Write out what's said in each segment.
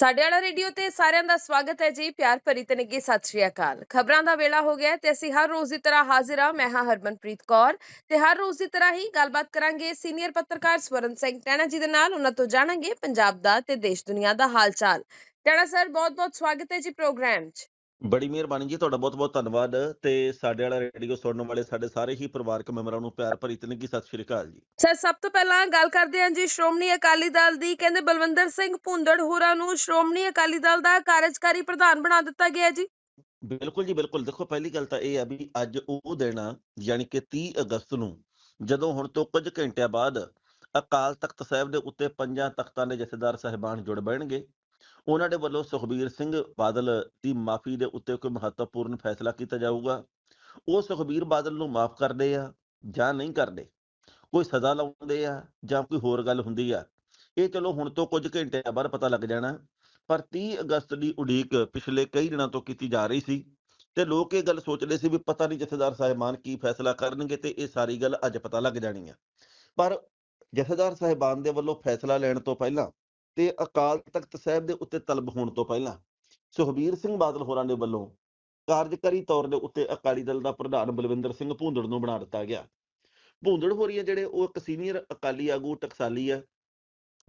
ਸਾਡੇ ਵਾਲਾ ਰੇਡੀਓ ਤੇ ਸਾਰਿਆਂ ਦਾ ਸਵਾਗਤ ਹੈ ਜੀ, ਪਿਆਰ ਭਰੀ ਤੇ ਨਿੱਘੀ ਸਤਿ ਸ਼੍ਰੀ ਅਕਾਲ। ਖਬਰਾਂ ਦਾ ਵੇਲਾ ਹੋ ਗਿਆ ਤੇ ਅਸੀਂ ਹਰ ਰੋਜ਼ ਦੀ ਤਰ੍ਹਾਂ ਹਾਜ਼ਰ ਹਾਂ। ਮੈਂ ਹਾਂ ਹਰਮਨਪ੍ਰੀਤ ਕੌਰ ਤੇ ਹਰ ਰੋਜ਼ ਦੀ ਤਰ੍ਹਾਂ ਹੀ ਗੱਲਬਾਤ ਕਰਾਂਗੇ ਸੀਨੀਅਰ ਪੱਤਰਕਾਰ ਸਵਰਨ ਸਿੰਘ ਟੈਣਾ ਜੀ ਦੇ ਨਾਲ। ਉਹਨਾਂ ਤੋਂ ਜਾਣਾਂਗੇ ਪੰਜਾਬ ਦਾ ਤੇ ਦੇਸ਼ ਦੁਨੀਆ ਦਾ ਹਾਲ ਚਾਲ। ਟੈਣਾ ਸਰ, ਬਹੁਤ-ਬਹੁਤ ਸਵਾਗਤ ਹੈ ਜੀ ਪ੍ਰੋਗਰਾਮ 'ਚ। ਬੜੀ ਮਿਹਰਬਾਨੀ ਜੀ ਤੁਹਾਡਾ ਬਹੁਤ-ਬਹੁਤ ਧੰਨਵਾਦ ਤੇ ਸਾਡੇ ਵਾਲਾ ਰੇਡੀਓ ਸੁਣਨ ਵਾਲੇ ਸਾਡੇ ਸਾਰੇ ਹੀ ਪਰਿਵਾਰਕ ਮੈਂਬਰਾਂ ਨੂੰ ਪਿਆਰ ਭਰੀ ਤੇ ਨਿੱਘੀ ਸਤਿ ਸ਼੍ਰੀ ਅਕਾਲ ਜੀ। ਸਰ ਸਭ ਤੋਂ ਪਹਿਲਾਂ ਗੱਲ ਕਰਦੇ ਹਾਂ ਜੀ ਸ਼੍ਰੋਮਣੀ ਅਕਾਲੀ ਦਲ ਦੀ ਕਹਿੰਦੇ ਬਲਵੰਦਰ ਸਿੰਘ ਭੁੰਦੜ ਹੋਰਾਂ ਨੂੰ ਸ਼੍ਰੋਮਣੀ ਅਕਾਲੀ ਦਲ ਦਾ ਕਾਰਜਕਾਰੀ ਪ੍ਰਧਾਨ ਬਣਾ ਦਿੱਤਾ ਗਿਆ ਜੀ। ਬਿਲਕੁਲ ਜੀ ਬਿਲਕੁਲ। ਦੇਖੋ ਪਹਿਲੀ ਗੱਲ ਤਾਂ ਇਹ ਆ ਵੀ ਅੱਜ ਉਹ ਦਿਨ ਆ ਯਾਨੀ ਕਿ 30 ਅਗਸਤ ਨੂੰ ਜਦੋਂ ਹੁਣ ਤੋਂ ਕੁਝ ਘੰਟਿਆਂ ਬਾਅਦ ਅਕਾਲ ਤਖਤ ਸਾਹਿਬ ਦੇ ਉੱਤੇ ਪੰਜਾਂ ਤਖਤਾਂ ਦੇ ਜਥੇਦਾਰ ਸਹਿਬਾਨ ਜੁੜ ਬੈਣਗੇ। ਉਹਨਾਂ ਦੇ ਵੱਲੋਂ ਸੁਖਬੀਰ ਸਿੰਘ ਬਾਦਲ ਦੀ ਮਾਫੀ ਦੇ ਉੱਤੇ ਕੋਈ ਮਹੱਤਵਪੂਰਨ ਫੈਸਲਾ ਕੀਤਾ ਜਾਊਗਾ। ਉਹ ਸੁਖਬੀਰ ਬਾਦਲ ਨੂੰ ਮਾਫ ਕਰਦੇ ਆ ਜਾਂ ਨਹੀਂ ਕਰਦੇ? ਕੋਈ ਸਜ਼ਾ ਲਾਉਂਦੇ ਆ ਜਾਂ ਕੋਈ ਹੋਰ ਗੱਲ ਹੁੰਦੀ ਆ? ਇਹ ਚਲੋ ਹੁਣ ਤੋਂ ਕੁਝ ਘੰਟਿਆਂ ਬਾਅਦ ਪਤਾ ਲੱਗ ਜਾਣਾ। ਪਰ 30 ਅਗਸਤ ਦੀ ਉਡੀਕ ਪਿਛਲੇ ਕਈ ਦਿਨਾਂ ਤੋਂ ਕੀਤੀ ਜਾ ਰਹੀ ਸੀ ਤੇ ਲੋਕ ਇਹ ਗੱਲ ਸੋਚਦੇ ਸੀ ਵੀ ਪਤਾ ਨਹੀਂ ਜਥੇਦਾਰ ਸਾਹਿਬਾਨ ਕੀ ਫੈਸਲਾ ਕਰਨਗੇ ਤੇ ਇਹ ਸਾਰੀ ਗੱਲ ਅੱਜ ਪਤਾ ਲੱਗ ਜਾਣੀ ਆ। ਪਰ ਜਥੇਦਾਰ ਸਾਹਿਬਾਨ ਦੇ ਵੱਲੋਂ ਫੈਸਲਾ ਲੈਣ ਤੋਂ ਪਹਿਲਾਂ ਤੇ ਅਕਾਲ ਤਖਤ ਸਾਹਿਬ ਦੇ ਉੱਤੇ ਤਲਬ ਹੋਣ ਤੋਂ ਪਹਿਲਾਂ ਸੁਖਬੀਰ ਸਿੰਘ ਬਾਦਲ ਹੋਰਾਂ ਦੇ ਵੱਲੋਂ ਕਾਰਜਕਾਰੀ ਤੌਰ ਦੇ ਉੱਤੇ ਅਕਾਲੀ ਦਲ ਦਾ ਪ੍ਰਧਾਨ ਬਲਵਿੰਦਰ ਸਿੰਘ ਭੂੰਦੜ ਨੂੰ ਬਣਾ ਦਿੱਤਾ ਗਿਆ। ਭੂੰਦੜ ਹੋਰੀਆਂ ਜਿਹੜੇ ਉਹ ਇੱਕ ਸੀਨੀਅਰ ਅਕਾਲੀ ਆਗੂ, ਟਕਸਾਲੀ ਆ,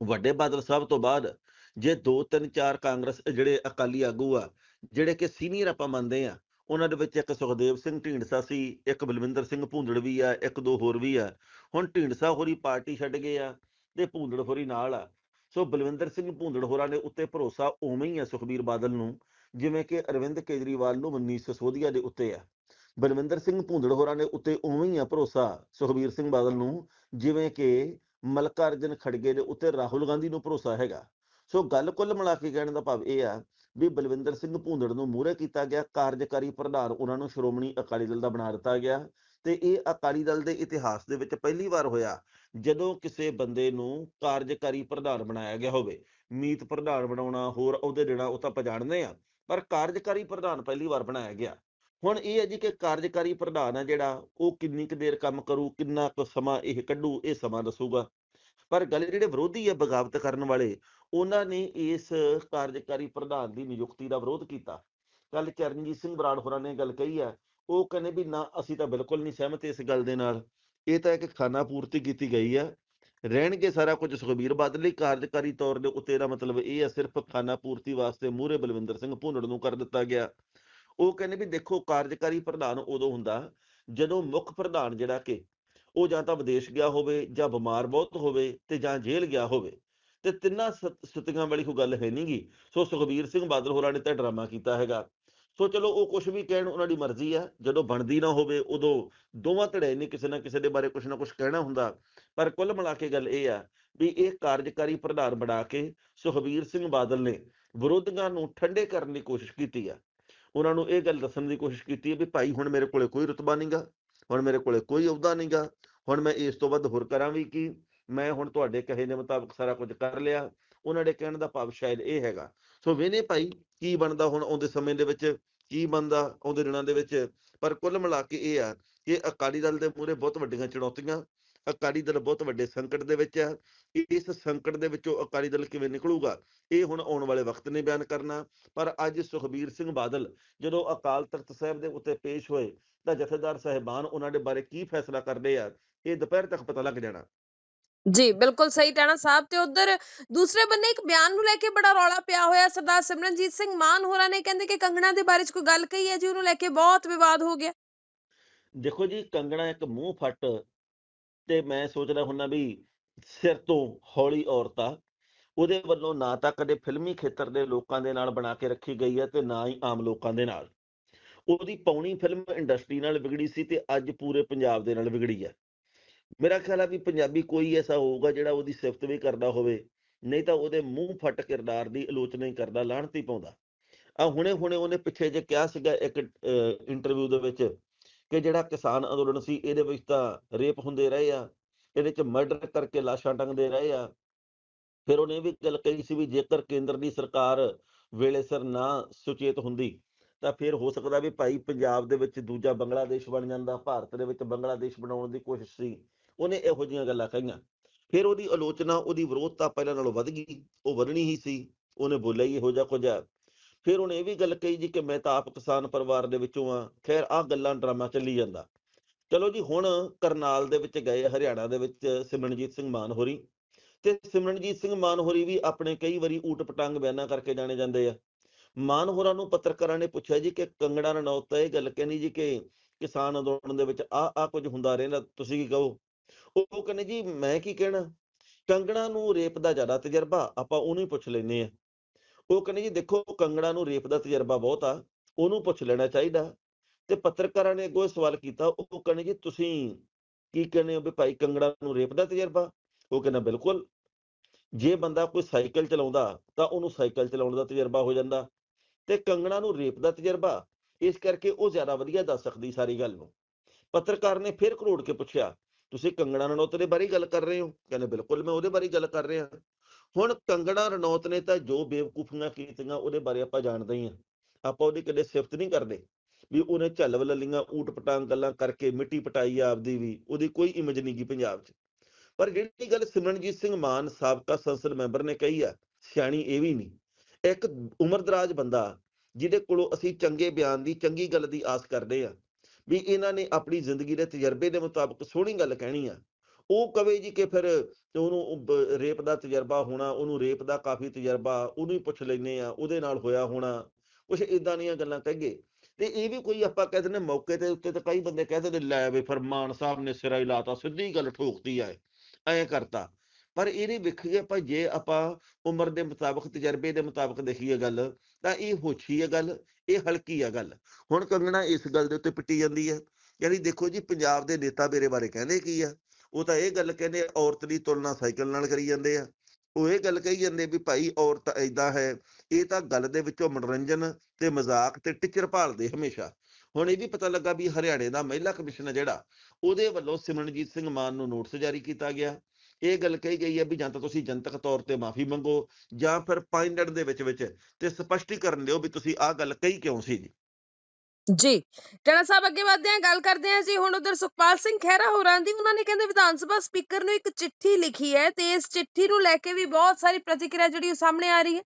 ਵੱਡੇ ਬਾਦਲ ਸਾਹਿਬ ਤੋਂ ਬਾਅਦ ਜੇ 2 3 4 ਕਾਂਗਰਸ ਜਿਹੜੇ ਅਕਾਲੀ ਆਗੂ ਆ, ਜਿਹੜੇ ਕਿ ਸੀਨੀਅਰ ਆਪਾਂ ਮੰਨਦੇ ਆ, ਉਹਨਾਂ ਦੇ ਵਿੱਚ ਇੱਕ ਸੁਖਦੇਵ ਸਿੰਘ ਢੀਂਡਸਾ ਸੀ, ਇੱਕ ਬਲਵਿੰਦਰ ਸਿੰਘ ਭੂੰਦੜ ਵੀ ਆ, ਇੱਕ ਦੋ ਹੋਰ ਵੀ ਆ। ਹੁਣ ਢੀਂਡਸਾ ਹੋਰੀ ਪਾਰਟੀ ਛੱਡ ਗਏ ਆ ਤੇ ਭੂੰਦੜ ਹੋਰੀ ਨਾਲ ਆ। ਸੋ ਬਲਵਿੰਦਰ ਸਿੰਘ ਭੂੰਦੜ ਹੋਰਾਂ ਨੇ ਉੱਤੇ ਭਰੋਸਾ ਉਵੇਂ ਹੀ ਹੈ ਸੁਖਬੀਰ ਬਾਦਲ ਨੂੰ, ਜਿਵੇਂ ਕਿ ਅਰਵਿੰਦ ਕੇਜਰੀਵਾਲ ਨੂੰ ਮਨੀਸ਼ ਸਸੋਦੀਆ ਦੇ ਉੱਤੇ ਆ ਬਲਵਿੰਦਰ ਸਿੰਘ ਭੂੰਦੜ ਹੋਰਾਂ ਨੇ ਉੱਤੇ ਉਵੇਂ ਹੀ ਹੈ ਭਰੋਸਾ ਸੁਖਬੀਰ ਸਿੰਘ ਬਾਦਲ ਨੂੰ, ਜਿਵੇਂ ਕਿ ਮਲਕਾਰਜਨ ਖੜਗੇ ਦੇ ਉੱਤੇ ਰਾਹੁਲ ਗਾਂਧੀ ਨੂੰ ਭਰੋਸਾ ਹੈਗਾ। ਸੋ ਗੱਲ ਕੁੱਲ ਮਿਲਾ ਕੇ ਕਹਿਣ ਦਾ ਭਾਵ ਇਹ ਆ ਵੀ ਬਲਵਿੰਦਰ ਸਿੰਘ ਭੂੰਦੜ ਨੂੰ ਮੂਹਰੇ ਕੀਤਾ ਗਿਆ, ਕਾਰਜਕਾਰੀ ਪ੍ਰਧਾਨ ਉਹਨਾਂ ਨੂੰ ਸ਼੍ਰੋਮਣੀ ਅਕਾਲੀ ਦਲ ਦਾ ਬਣਾ ਦਿੱਤਾ ਗਿਆ। ਤੇ ਇਹ ਅਕਾਲੀ ਦਲ ਦੇ ਇਤਿਹਾਸ ਦੇ ਵਿੱਚ ਪਹਿਲੀ ਵਾਰ ਹੋਇਆ, ਜਦੋਂ ਕਿਸੇ ਬੰਦੇ ਨੂੰ ਕਾਰਜਕਾਰੀ ਪ੍ਰਧਾਨ ਬਣਾਇਆ ਗਿਆ ਹੋਵੇ, ਮੀਤ ਪ੍ਰਧਾਨ ਬਣਾਉਣਾ ਹੋਰ ਉਹਦੇ ਦੇਣਾ ਉਹ ਤਾਂ ਆਪਾਂ ਜਾਣਦੇ ਆ ਪਰ ਕਾਰਜਕਾਰੀ ਪ੍ਰਧਾਨ ਪਹਿਲੀ ਵਾਰ ਬਣਾਇਆ ਗਿਆ। ਹੁਣ ਇਹ ਹੈ ਜੀ ਕਿ ਕਾਰਜਕਾਰੀ ਪ੍ਰਧਾਨ ਆ ਜਿਹੜਾ, ਉਹ ਕਿੰਨੀ ਕੁ ਦੇਰ ਕੰਮ ਕਰੂ, ਕਿੰਨਾ ਕੁ ਸਮਾਂ ਇਹ ਕੱਢੂ, ਇਹ ਸਮਾਂ ਦੱਸੂਗਾ। ਪਰ ਗੱਲ ਜਿਹੜੇ ਵਿਰੋਧੀ ਆ ਬਗਾਵਤ ਕਰਨ ਵਾਲੇ, ਉਹਨਾਂ ਨੇ ਇਸ ਕਾਰਜਕਾਰੀ ਪ੍ਰਧਾਨ ਦੀ ਨਿਯੁਕਤੀ ਦਾ ਵਿਰੋਧ ਕੀਤਾ। ਕੱਲ ਚਰਨਜੀਤ ਸਿੰਘ ਬਰਾੜ ਹੋਰਾਂ ਨੇ ਗੱਲ ਕਹੀ ਆ ਉਹ ਕਹਿੰਦੇ ਵੀ ਨਾ, ਅਸੀਂ ਤਾਂ ਬਿਲਕੁਲ ਨਹੀਂ ਸਹਿਮਤ ਇਸ ਗੱਲ ਦੇ ਨਾਲ। ਇਹ ਤਾਂ ਇੱਕ ਖਾਨਾ ਪੂਰਤੀ ਕੀਤੀ ਗਈ ਆ। ਰਹਿਣਗੇ ਸਾਰਾ ਕੁਝ ਸੁਖਬੀਰ ਬਾਦਲ ਲਈ। ਕਾਰਜਕਾਰੀ ਤੌਰ ਦੇ ਉੱਤੇ ਦਾ ਮਤਲਬ ਇਹ ਆ, ਸਿਰਫ ਖਾਨਾ ਪੂਰਤੀ ਵਾਸਤੇ ਮੂਹਰੇ ਬਲਵਿੰਦਰ ਸਿੰਘ ਭੁੰਨੜ ਨੂੰ ਕਰ ਦਿੱਤਾ ਗਿਆ। ਉਹ ਕਹਿੰਦੇ ਵੀ ਦੇਖੋ, ਕਾਰਜਕਾਰੀ ਪ੍ਰਧਾਨ ਉਦੋਂ ਹੁੰਦਾ ਜਦੋਂ ਮੁੱਖ ਪ੍ਰਧਾਨ ਜਿਹੜਾ ਕਿ, ਉਹ ਜਾਂ ਤਾਂ ਵਿਦੇਸ਼ ਗਿਆ ਹੋਵੇ ਜਾਂ ਬਿਮਾਰ ਬਹੁਤ ਹੋਵੇ ਤੇ ਜਾਂ ਜੇਲ੍ਹ ਗਿਆ ਹੋਵੇ, ਤੇ ਤਿੰਨਾਂ ਸਥਿਤੀਆਂ ਵਾਲੀ ਕੋਈ ਗੱਲ ਹੈ ਨਹੀਂਗੀ ਸੋ ਸੁਖਬੀਰ ਸਿੰਘ ਬਾਦਲ ਹੋਰਾਂ ਨੇ ਤਾਂ ਡਰਾਮਾ ਕੀਤਾ ਹੈਗਾ। ਸੋ ਚਲੋ ਉਹ ਕੁਝ ਵੀ ਕਹਿਣ ਉਹਨਾਂ ਦੀ ਮਰਜ਼ੀ ਆ, ਜਦੋਂ ਬਣਦੀ ਨਾ ਹੋਵੇ ਉਦੋਂ ਦੋਵਾਂ ਧੜੇ ਨੇ ਕਿਸੇ ਨਾ ਕਿਸੇ ਦੇ ਬਾਰੇ ਕੁਝ ਨਾ ਕੁਝ ਕਹਿਣਾ ਹੁੰਦਾ। ਪਰ ਕੁੱਲ ਮਿਲਾ ਕੇ ਗੱਲ ਇਹ ਆ ਵੀ ਇਹ ਕਾਰਜਕਾਰੀ ਪ੍ਰਧਾਨ ਬਣਾ ਕੇ ਸੁਖਬੀਰ ਸਿੰਘ ਬਾਦਲ ਨੇ ਵਿਰੋਧੀਆਂ ਨੂੰ ਠੰਡੇ ਕਰਨ ਦੀ ਕੋਸ਼ਿਸ਼ ਕੀਤੀ ਆ। ਉਹਨਾਂ ਨੂੰ ਇਹ ਗੱਲ ਦੱਸਣ ਦੀ ਕੋਸ਼ਿਸ਼ ਕੀਤੀ ਹੈ ਵੀ ਭਾਈ ਹੁਣ ਮੇਰੇ ਕੋਲੇ ਕੋਈ ਰੁਤਬਾ ਨਹੀਂਗਾ ਹੁਣ ਮੇਰੇ ਕੋਲੇ ਕੋਈ ਅਹੁਦਾ ਨਹੀਂਗਾ ਹੁਣ ਮੈਂ ਇਸ ਤੋਂ ਵੱਧ ਹੋਰ ਕਰਾਂ ਵੀ ਕੀ? ਮੈਂ ਹੁਣ ਤੁਹਾਡੇ ਕਹੇ ਦੇ ਮੁਤਾਬਕ ਸਾਰਾ ਕੁਝ ਕਰ ਲਿਆ। ਉਹਨਾਂ ਦੇ ਕਹਿਣ ਦਾ ਭਾਵ ਸ਼ਾਇਦ ਇਹ ਹੈਗਾ। ਸੋ ਵੇਨੇ ਭਾਈ, ਕੀ ਬਣਦਾ ਹੁਣ ਆਉਂਦੇ ਸਮੇਂ ਦੇ ਵਿੱਚ? ਕੀ ਬਣਦਾ ਆਉਂਦੇ ਦਿਨਾਂ ਦੇ ਵਿੱਚ? ਪਰ ਕੁੱਲ ਮਿਲਾ ਕੇ ਇਹ ਆ ਕਿ ਅਕਾਲੀ ਦਲ ਦੇ ਮੂਹਰੇ ਬਹੁਤ ਵੱਡੀਆਂ ਚੁਣੌਤੀਆਂ, ਅਕਾਲੀ ਦਲ ਬਹੁਤ ਵੱਡੇ ਸੰਕਟ ਦੇ ਵਿੱਚ ਆ। ਇਸ ਸੰਕਟ ਦੇ ਵਿੱਚੋਂ ਅਕਾਲੀ ਦਲ ਕਿਵੇਂ ਨਿਕਲੂਗਾ? ਇਹ ਹੁਣ ਆਉਣ ਵਾਲੇ ਵਕਤ ਨੇ ਬਿਆਨ ਕਰਨਾ। ਪਰ ਅੱਜ ਸੁਖਬੀਰ ਸਿੰਘ ਬਾਦਲ ਜਦੋਂ ਅਕਾਲ ਤਖਤ ਸਾਹਿਬ ਦੇ ਉੱਤੇ ਪੇਸ਼ ਹੋਏ ਤਾਂ ਜਥੇਦਾਰ ਸਾਹਿਬਾਨ ਉਹਨਾਂ ਦੇ ਬਾਰੇ ਕੀ ਫੈਸਲਾ ਕਰਦੇ ਆ, ਇਹ ਦੁਪਹਿਰ ਤੱਕ ਪਤਾ ਲੱਗ ਜਾਣਾ। ਜੀ, ਬਿਲਕੁਲ ਸਹੀ ਟਾਣਾ ਸਾਹਿਬ ਤੇ ਉਧਰ ਦੂਸਰੇ ਬੰਨੇ ਇੱਕ ਬਿਆਨ ਨੂੰ ਲੈ ਕੇ ਬੜਾ ਰੌਲਾ ਪਿਆ ਹੋਇਆ ਸਰਦਾਰ ਸਿਮਰਨਜੀਤ ਸਿੰਘ ਮਾਨ ਹੋਰਾਂ ਨੇ ਕਹਿੰਦੇ ਕਿ ਕੰਗਣਾ ਦੇ ਬਾਰੇ ਚ ਕੋਈ ਗੱਲ ਕਹੀ ਹੈ ਜੀ, ਉਹਨੂੰ ਲੈ ਕੇ ਬਹੁਤ ਵਿਵਾਦ ਹੋ ਗਿਆ। ਦੇਖੋ ਜੀ, ਕੰਗਣਾ ਇੱਕ ਮੂੰਹ ਫੱਟ ਤੇ ਮੈਂ ਸੋਚਦਾ ਹੁੰਨਾ ਵੀ ਸਿਰ ਤੋਂ ਹੌਲੀ ਔਰਤ ਉਹਦੇ ਵੱਲੋਂ ਨਾ ਤਾਂ ਕਦੇ ਫਿਲਮੀ ਖੇਤਰ ਦੇ ਲੋਕਾਂ ਦੇ ਨਾਲ ਬਣਾ ਕੇ ਰੱਖੀ ਗਈ ਹੈ ਤੇ ਨਾ ਹੀ ਆਮ ਲੋਕਾਂ ਦੇ ਨਾਲ। ਉਹਦੀ ਪੌਣੀ ਫਿਲਮ ਇੰਡਸਟਰੀ ਨਾਲ ਵਿਗੜੀ ਸੀ ਤੇ ਅੱਜ ਪੂਰੇ ਪੰਜਾਬ ਦੇ ਨਾਲ ਵਿਗੜੀ ਹੈ। ਮੇਰਾ ਖਿਆਲ ਆ ਵੀ ਪੰਜਾਬੀ ਕੋਈ ਐਸਾ ਹੋਊਗਾ ਜਿਹੜਾ ਉਹਦੀ ਸਿਫਤ ਵੀ ਕਰਦਾ ਹੋਵੇ, ਨਹੀਂ ਤਾਂ ਉਹਦੇ ਮੂੰਹ ਫਟ ਕਿਰਦਾਰ ਦੀ ਆਲੋਚਨਾ ਹੀ ਕਰਦਾ ਲਾਹਣਤੀ ਪਾਉਂਦਾ। ਆ ਹੁਣੇ ਹੁਣੇ ਉਹਨੇ ਪਿੱਛੇ ਜੇ ਕਿਹਾ ਸੀਗਾ ਇੱਕ ਇੰਟਰਵਿਊ ਦੇ ਵਿੱਚ ਕਿ ਜਿਹੜਾ ਕਿਸਾਨ ਅੰਦੋਲਨ ਸੀ, ਇਹਦੇ ਵਿੱਚ ਤਾਂ ਰੇਪ ਹੁੰਦੇ ਰਹੇ ਆ, ਇਹਦੇ ਚ ਮਰਡਰ ਕਰਕੇ ਲਾਸ਼ਾਂ ਟੰਗਦੇ ਰਹੇ ਆ। ਫਿਰ ਉਹਨੇ ਵੀ ਗੱਲ ਕਹੀ ਸੀ ਵੀ ਜੇਕਰ ਕੇਂਦਰ ਦੀ ਸਰਕਾਰ ਵੇਲੇ ਸਿਰ ਨਾ ਸੁਚੇਤ ਹੁੰਦੀ, ਤਾਂ ਫਿਰ ਹੋ ਸਕਦਾ ਵੀ ਭਾਈ ਪੰਜਾਬ ਦੇ ਵਿੱਚ ਦੂਜਾ ਬੰਗਲਾਦੇਸ਼ ਬਣ ਜਾਂਦਾ, ਭਾਰਤ ਦੇ ਵਿੱਚ ਬੰਗਲਾਦੇਸ਼ ਬਣਾਉਣ ਦੀ ਕੋਸ਼ਿਸ਼ ਸੀ। ਉਹਨੇ ਇਹੋ ਜਿਹੀਆਂ ਗੱਲਾਂ ਕਹੀਆਂ। ਫਿਰ ਉਹਦੀ ਆਲੋਚਨਾ, ਉਹਦੀ ਵਿਰੋਧਤਾ ਪਹਿਲਾਂ ਨਾਲੋਂ ਵੱਧ ਗਈ, ਉਹ ਵਧਣੀ ਹੀ ਸੀ, ਉਹਨੇ ਬੋਲਿਆ ਹੀ ਇਹੋ ਜਿਹਾ ਕੁਝ ਆ ਫਿਰ ਉਹਨੇ ਇਹ ਵੀ ਗੱਲ ਕਹੀ ਜੀ ਕਿ ਮੈਂ ਤਾਂ ਆਪ ਕਿਸਾਨ ਪਰਿਵਾਰ ਦੇ ਵਿੱਚੋਂ ਆ ਖੈਰ ਆਹ ਗੱਲਾਂ ਡਰਾਮਾ ਚੱਲੀ ਜਾਂਦਾ। ਚਲੋ ਜੀ, ਹੁਣ ਕਰਨਾਲ ਦੇ ਵਿੱਚ ਗਏ ਹਰਿਆਣਾ ਦੇ ਵਿੱਚ ਸਿਮਰਨਜੀਤ ਸਿੰਘ ਮਾਨ ਹੋਰੀ ਤੇ ਸਿਮਰਨਜੀਤ ਸਿੰਘ ਮਾਨ ਹੋਰੀ ਵੀ ਆਪਣੇ ਕਈ ਵਾਰੀ ਊਟ ਪਟੰਗ ਬਿਆਨਾਂ ਕਰਕੇ ਜਾਣੇ ਜਾਂਦੇ ਆ। ਮਾਨ ਹੋਰਾਂ ਨੂੰ ਪੱਤਰਕਾਰਾਂ ਨੇ ਪੁੱਛਿਆ ਜੀ ਕਿ ਕੰਗਣਾ ਰਣੌਤ ਇਹ ਗੱਲ ਕਹਿੰਦੀ ਜੀ ਕਿ ਕਿਸਾਨ ਅੰਦੋਲਨ ਦੇ ਵਿੱਚ ਆ ਆ ਕੁਝ ਹੁੰਦਾ ਰਹਿੰਦਾ, ਤੁਸੀਂ ਕੀ ਕਹੋ? ਉਹ ਕਹਿੰਦੇ ਜੀ ਮੈਂ ਕੀ ਕਹਿਣਾ? ਕੰਗਣਾ ਨੂੰ ਰੇਪ ਦਾ ਜ਼ਿਆਦਾ ਤਜਰਬਾ ਆਪਾਂ ਉਹਨੂੰ ਹੀ ਪੁੱਛ ਲੈਨੇ ਆ ਉਹ ਕਹਿੰਦੇ ਜੀ ਦੇਖੋ ਕੰਗਣਾ ਨੂੰ ਰੇਪ ਦਾ ਤਜਰਬਾ ਬਹੁਤ ਆ, ਉਹਨੂੰ ਪੁੱਛ ਲੈਣਾ ਚਾਹੀਦਾ। ਤੇ ਪੱਤਰਕਾਰਾਂ ਨੇ ਅੱਗੋਂ ਸਵਾਲ ਕੀਤਾ, ਉਹ ਕਹਿੰਦੇ ਜੀ ਤੁਸੀਂ ਕੀ ਕਹਿੰਦੇ ਹੋ ਵੀ ਭਾਈ ਕੰਗਣਾ ਨੂੰ ਰੇਪ ਦਾ ਤਜਰਬਾ? ਉਹ ਕਹਿੰਦਾ ਬਿਲਕੁਲ। ਜੇ ਬੰਦਾ ਕੋਈ ਸਾਈਕਲ ਚਲਾਉਂਦਾ ਤਾਂ ਉਹਨੂੰ ਸਾਈਕਲ ਚਲਾਉਣ ਦਾ ਤਜਰਬਾ ਹੋ ਜਾਂਦਾ। ਤੇ ਕੰਗਣਾ ਨੂੰ ਰੇਪ ਦਾ ਤਜਰਬਾ, ਇਸ ਕਰਕੇ ਉਹ ਜ਼ਿਆਦਾ ਵਧੀਆ ਦੱਸ ਸਕਦੀ ਸਾਰੀ ਗੱਲ ਨੂੰ। ਪੱਤਰਕਾਰ ਨੇ ਫਿਰ ਕਰੋੜ ਕੇ ਪੁੱਛਿਆ ਤੁਸੀਂ ਕੰਗਣਾ ਰਣੌਤ ਦੇ ਬਾਰੇ ਗੱਲ ਕਰ ਰਹੇ ਹੋ? ਕਹਿੰਦੇ ਬਿਲਕੁਲ, ਮੈਂ ਉਹਦੇ ਬਾਰੇ ਗੱਲ ਕਰ ਰਿਹਾ। ਹੁਣ ਕੰਗਣਾ ਰਣੌਤ ਨੇ ਤਾਂ ਜੋ ਬੇਵਕੂਫੀਆਂ ਕੀਤੀਆਂ, ਉਹਦੇ ਬਾਰੇ ਆਪਾਂ ਜਾਣਦੇ ਹੀ ਹਾਂ। ਆਪਾਂ ਉਹਦੀ ਕਦੇ ਸਿਫਤ ਨਹੀਂ ਕਰਦੇ ਵੀ ਉਹਨੇ ਝੱਲ ਲੱਲੀਆਂ ਊਟ ਪਟਾਂਗ ਗੱਲਾਂ ਕਰਕੇ ਮਿੱਟੀ ਪਟਾਈ ਆਪਦੀ ਵੀ, ਉਹਦੀ ਕੋਈ ਇਮੇਜ ਨਹੀਂ ਗਈ ਪੰਜਾਬ 'ਚ। ਪਰ ਜਿਹੜੀ ਗੱਲ ਸਿਮਰਨਜੀਤ ਸਿੰਘ ਮਾਨ ਸਾਬਕਾ ਸੰਸਦ ਮੈਂਬਰ ਨੇ ਕਹੀ ਆ, ਸਿਆਣੀ ਇਹ ਵੀ ਨਹੀਂ। ਇੱਕ ਉਮਰਦਰਾਜ ਬੰਦਾ ਜਿਹਦੇ ਕੋਲੋਂ ਅਸੀਂ ਚੰਗੇ ਬਿਆਨ ਦੀ, ਚੰਗੀ ਗੱਲ ਦੀ ਆਸ ਕਰਦੇ ਆ ਵੀ ਇਹਨਾਂ ਨੇ ਆਪਣੀ ਜ਼ਿੰਦਗੀ ਦੇ ਤਜਰਬੇ ਦੇ ਮੁਤਾਬਕ ਸੋਹਣੀ ਗੱਲ ਕਹਿਣੀ ਆ। ਉਹ ਕਵੇ ਜੀ ਕਿ ਫਿਰ ਉਹਨੂੰ ਰੇਪ ਦਾ ਤਜਰਬਾ ਹੋਣਾ, ਉਹਨੂੰ ਰੇਪ ਦਾ ਕਾਫੀ ਤਜਰਬਾ, ਉਹਨੂੰ ਹੀ ਪੁੱਛ ਲੈਨੇ ਆ, ਉਹਦੇ ਨਾਲ ਹੋਇਆ ਹੋਣਾ, ਕੁਛ ਇਦਾਂ ਦੀਆਂ ਗੱਲਾਂ ਕਹੀਏ। ਤੇ ਇਹ ਵੀ ਕੋਈ ਆਪਾਂ ਕਹਿ ਦਿੰਦੇ ਮੌਕੇ ਤੇ ਉੱਤੇ ਤਾਂ ਕਈ ਬੰਦੇ ਕਹਿ ਦਿੰਦੇ, ਲੈ ਵੇ ਫਰਮਾਨ ਸਾਹਿਬ ਨੇ ਸਿਰਾ ਹੀ ਲਾਤਾ, ਸਿੱਧੀ ਗੱਲ ਠੋਕਤੀ ਆ ਐ ਕਰਤਾ। ਪਰ ਇਹਨੇ ਵੇਖੀਏ ਆਪਾਂ ਜੇ ਆਪਾਂ ਉਮਰ ਦੇ ਮੁਤਾਬਕ, ਤਜਰਬੇ ਦੇ ਮੁਤਾਬਕ ਦੇਖੀਏ ਗੱਲ, ਤਾਂ ਇਹ ਹੋਛੀ ਹੈ ਗੱਲ। ਇਹ ਹਲਕੀ ਆ ਗੱਲ। ਹੁਣ ਕੰਗਣਾ ਇਸ ਗੱਲ ਦੇ ਉੱਤੇ ਪਿੱਟੀ ਜਾਂਦੀ ਹੈ ਯਾਨੀ ਦੇਖੋ ਜੀ, ਪੰਜਾਬ ਦੇ ਨੇਤਾ ਮੇਰੇ ਬਾਰੇ ਕਹਿੰਦੇ ਕੀ ਆ? ਉਹ ਤਾਂ ਇਹ ਗੱਲ ਕਹਿੰਦੇ ਔਰਤ ਦੀ ਤੁਲਨਾ ਸਾਈਕਲ ਨਾਲ ਕਰੀ ਜਾਂਦੇ ਆ। ਉਹ ਇਹ ਗੱਲ ਕਹੀ ਜਾਂਦੇ ਵੀ ਭਾਈ ਔਰਤ ਐਦਾਂ ਹੈ, ਇਹ ਤਾਂ ਗੱਲ ਦੇ ਵਿੱਚੋਂ ਮਨੋਰੰਜਨ ਤੇ ਮਜ਼ਾਕ ਤੇ ਟਿੱਚਰ ਭਾਲਦੇ ਹਮੇਸ਼ਾ। ਹੁਣ ਇਹ ਵੀ ਪਤਾ ਲੱਗਾ ਵੀ ਹਰਿਆਣੇ ਦਾ ਮਹਿਲਾ ਕਮਿਸ਼ਨ ਹੈ ਜਿਹੜਾ, ਉਹਦੇ ਵੱਲੋਂ ਸਿਮਰਨਜੀਤ ਸਿੰਘ ਮਾਨ ਨੂੰ ਨੋਟਿਸ ਜਾਰੀ ਕੀਤਾ ਗਿਆ। ਇਹ ਗੱਲ ਕਹੀ ਗਈ ਹੈ ਵੀ ਜਾਂ ਤਾਂ ਤੁਸੀਂ ਜਨਤਕ ਤੌਰ ਤੇ ਮਾਫੀ ਮੰਗੋ ਜਾਂ ਫਿਰ 5 ਮਿੰਟ ਦੇ ਵਿੱਚ ਵਿੱਚ ਤੇ ਸਪਸ਼ਟੀਕਰਨ ਦਿਓ ਵੀ ਤੁਸੀਂ ਆਹ ਗੱਲ ਕਹੀ ਕਿਉਂ ਸੀ ਜੀ? ਜੀ ਟਣਾ ਸਾਹਿਬ ਅੱਗੇ ਵਧਦੇ ਹਾਂ ਗੱਲ ਕਰਦੇ ਹਾਂ ਜੀ ਹੁਣ ਉਧਰ ਸੁਖਪਾਲ ਸਿੰਘ ਖਹਿਰਾ ਹੋਰਾਂ ਦੀ ਉਹਨਾਂ ਨੇ ਕਹਿੰਦੇ ਵਿਧਾਨ ਸਭਾ ਸਪੀਕਰ ਨੂੰ ਇੱਕ ਚਿੱਠੀ ਲਿਖੀ ਹੈ ਤੇ ਇਸ ਚਿੱਠੀ ਨੂੰ ਲੈ ਕੇ ਵੀ ਬਹੁਤ ਸਾਰੀ ਪ੍ਰਤੀਕਿਰਿਆ ਜਿਹੜੀ ਉਹ ਸਾਹਮਣੇ ਆ ਰਹੀ ਹੈ।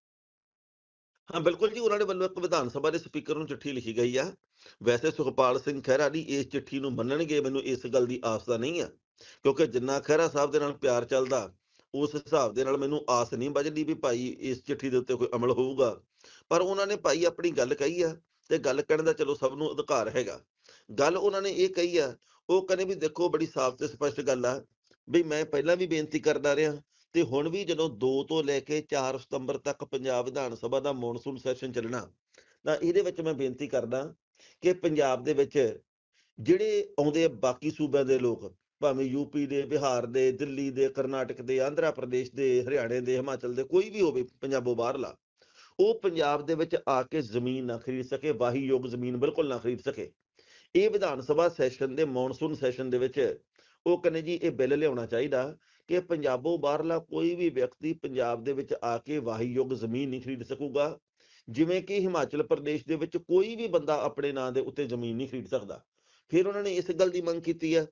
ਹਾਂ ਬਿਲਕੁਲ ਜੀ ਉਹਨਾਂ ਨੇ ਵੱਲੋਂ ਇੱਕ ਵਿਧਾਨ ਸਭਾ ਦੇ ਸਪੀਕਰ ਨੂੰ ਚਿੱਠੀ ਲਿਖੀ ਗਈ ਆ। ਵੈਸੇ ਸੁਖਪਾਲ ਸਿੰਘ ਖਹਿਰਾ ਦੀ ਇਸ ਚਿੱਠੀ ਨੂੰ ਮੰਨਣਗੇ ਮੈਨੂੰ ਇਸ ਗੱਲ ਦੀ ਆਸ ਤਾਂ ਨਹੀਂ ਆ। ਕਿਉਂਕਿ ਜਿੰਨਾ ਖਹਿਰਾ ਸਾਹਿਬ ਦੇ ਨਾਲ ਪਿਆਰ ਚੱਲਦਾ, ਉਸ ਹਿਸਾਬ ਦੇ ਨਾਲ ਮੈਨੂੰ ਆਸ ਨਹੀਂ ਬਚਦੀ ਵੀ ਭਾਈ ਇਸ ਚਿੱਠੀ ਦੇ ਉੱਤੇ ਕੋਈ ਅਮਲ ਹੋਊਗਾ। ਪਰ ਉਹਨਾਂ ਨੇ ਭਾਈ ਆਪਣੀ ਗੱਲ ਕਹੀ ਆ ਤੇ ਗੱਲ ਕਹਿਣ ਦਾ ਚਲੋ ਸਭ ਨੂੰ ਅਧਿਕਾਰ ਹੈਗਾ। ਗੱਲ ਉਹਨਾਂ ਨੇ ਇਹ ਕਹੀ ਆ, ਉਹ ਕਹਿੰਦੇ ਵੀ ਦੇਖੋ ਬੜੀ ਸਾਫ਼ ਤੇ ਸਪਸ਼ਟ ਗੱਲ ਆ, ਵੀ ਮੈਂ ਪਹਿਲਾਂ ਵੀ ਬੇਨਤੀ ਕਰਦਾ ਰਿਹਾ ਤੇ ਹੁਣ ਵੀ ਜਦੋਂ 2 ਤੋਂ ਲੈ ਕੇ 4 ਸਤੰਬਰ ਤੱਕ ਪੰਜਾਬ ਵਿਧਾਨ ਸਭਾ ਦਾ ਮੌਨਸੂਨ ਸੈਸ਼ਨ ਚੱਲਣਾ, ਤਾਂ ਇਹਦੇ ਵਿੱਚ ਮੈਂ ਬੇਨਤੀ ਕਰਦਾ ਕਿ ਪੰਜਾਬ ਦੇ ਵਿੱਚ ਜਿਹੜੇ ਆਉਂਦੇ ਬਾਕੀ ਸੂਬਿਆਂ ਦੇ ਲੋਕ ਭਾਵੇਂ ਯੂਪੀ ਦੇ, ਬਿਹਾਰ ਦੇ, ਦਿੱਲੀ ਦੇ, ਕਰਨਾਟਕ ਦੇ, ਆਂਧਰਾ ਪ੍ਰਦੇਸ਼ ਦੇ, ਹਰਿਆਣੇ ਦੇ, ਹਿਮਾਚਲ ਦੇ, ਕੋਈ ਵੀ ਹੋਵੇ ਪੰਜਾਬੋਂ ਬਾਹਰਲਾ, ਉਹ ਪੰਜਾਬ ਦੇ ਵਿੱਚ ਆ ਕੇ ਜ਼ਮੀਨ ਨਾ ਖਰੀਦ ਸਕੇ ਵਾਹੀ ਯੋਗ ਜ਼ਮੀਨ ਬਿਲਕੁਲ ਨਾ ਖਰੀਦ ਸਕੇ। ਇਹ ਵਿਧਾਨ ਸਭਾ ਸੈਸ਼ਨ ਦੇ, ਮੌਨਸੂਨ ਸੈਸ਼ਨ ਦੇ ਵਿੱਚ ਉਹ ਕਹਿੰਦੇ ਜੀ, ਇਹ ਬਿੱਲ ਲਿਆਉਣਾ ਚਾਹੀਦਾ ਕਿ ਪੰਜਾਬੋਂ ਬਾਹਰਲਾ ਕੋਈ ਵੀ ਵਿਅਕਤੀ ਪੰਜਾਬ ਦੇ ਵਿੱਚ ਆ ਕੇ ਵਾਹੀ ਯੋਗ ਜ਼ਮੀਨ ਨਹੀਂ ਖਰੀਦ ਸਕੂਗਾ, ਜਿਵੇਂ ਕਿ ਹਿਮਾਚਲ ਪ੍ਰਦੇਸ਼ ਦੇ ਵਿੱਚ ਕੋਈ ਵੀ ਬੰਦਾ ਆਪਣੇ ਨਾਂ ਦੇ ਉੱਤੇ ਜ਼ਮੀਨ ਨਹੀਂ ਖਰੀਦ ਸਕਦਾ। ਫਿਰ ਉਹਨਾਂ ਨੇ ਇਸ ਗੱਲ ਦੀ ਮੰਗ ਕੀਤੀ ਹੈ